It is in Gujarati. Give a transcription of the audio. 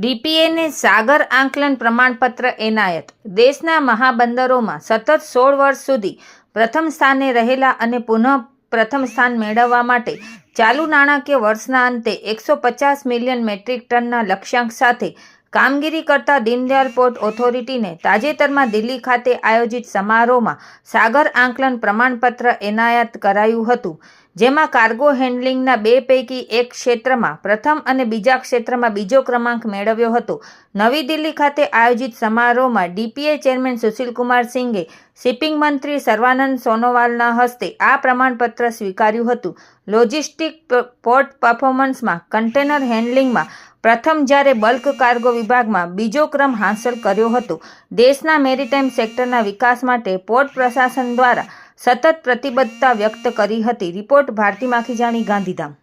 ડીપીએને સાગર આંકલન પ્રમાણપત્ર એનાયત. દેશના મહાબંદરોમાં સતત સોળ વર્ષ સુધી પ્રથમ સ્થાને રહેલા અને પુનઃ પ્રથમ સ્થાન મેળવવા માટે ચાલુ નાણાકીય વર્ષના અંતે એકસો પચાસ મિલિયન મેટ્રિક ટનના લક્ષ્યાંક સાથે કામગીરી કરતા દીનદયાળ પોર્ટ ઓથોરિટીને તાજેતરમાં દિલ્હી ખાતે આયોજિત સમારોહમાં સાગર આંકલન પ્રમાણપત્ર એનાયત કરાયું હતું. જેમાં કાર્ગો હેન્ડલિંગના બે પૈકી એક ક્ષેત્રમાં પ્રથમ અને બીજા ક્ષેત્રમાં બીજો ક્રમાંક મેળવ્યો હતો. નવી દિલ્હી ખાતે આયોજિત સમારોહમાં ડીપીએ ચેરમેન સુશીલકુમાર સિંઘે શિપિંગ મંત્રી સર્વાનંદ સોનોવાલના હસ્તે આ પ્રમાણપત્ર સ્વીકાર્યું હતું. લોજિસ્ટિક પોર્ટ પરફોર્મન્સમાં કન્ટેનર હેન્ડલિંગમાં પ્રથમ જ્યારે બલ્ક કાર્ગો વિભાગમાં બીજો ક્રમ હાંસલ કર્યો હતો. દેશના મેરીટાઈમ સેક્ટરના વિકાસ માટે પોર્ટ પ્રશાસન દ્વારા સતત પ્રતિબદ્ધતા વ્યક્ત કરી હતી. રિપોર્ટ ભારતી માખીજાણી ગાંધીધામ.